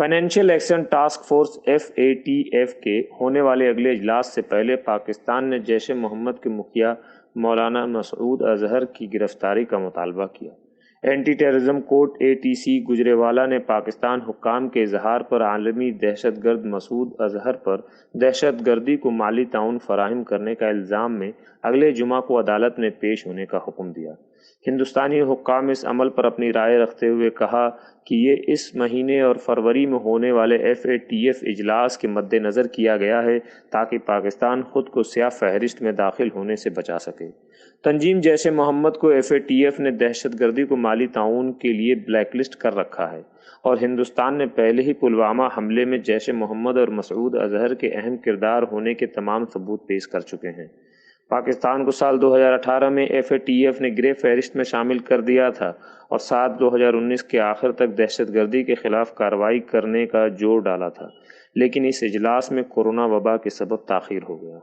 Financial action task force F A T F के होने वाले अगले इजलास से पहले पाकिस्तान ने जैश मोहम्मद के मुखिया मौलाना मसूद अजहर की गिरफ्तारी का मुतालबा किया। Anti terrorism court A T C Gujranwala ने पाकिस्तान हुकाम के इजहार पर आलमी दहशत गर्द मसूद अजहर पर दहशत गर्दी को माली ताउन फराहम करने का इल्ज़ाम में अगले जुमा को अदालत में पेश होने का हुक्म दिया। हिंदुस्तानी हुक्काम इस अमल पर अपनी राय रखते हुए कहा कि ये इस महीने और फरवरी में होने वाले एफ़ ए टी एफ़ इजलास के मद्देनज़र किया गया है ताकि पाकिस्तान खुद को स्याह फहरिस्त में दाखिल होने से बचा सके। तंजीम जैसे मोहम्मद को एफ़ ए टी एफ़ ने दहशत गर्दी को माली ताउन के लिए ब्लैक लिस्ट कर रखा है और हिंदुस्तान ने पहले ही पुलवामा हमले में जैश मोहम्मद और मसूद अजहर के अहम किरदार होने के तमाम सबूत पेश कर चुके हैं। पाकिस्तान को साल 2018 में एफएटीएफ ने ग्रे फहरिस्त में शामिल कर दिया था और सात 2019 के आखिर तक दहशतगर्दी के खिलाफ कार्रवाई करने का ज़ोर डाला था। लेकिन इस इजलास में कोरोना वबा के सबब ताखिर हो गया।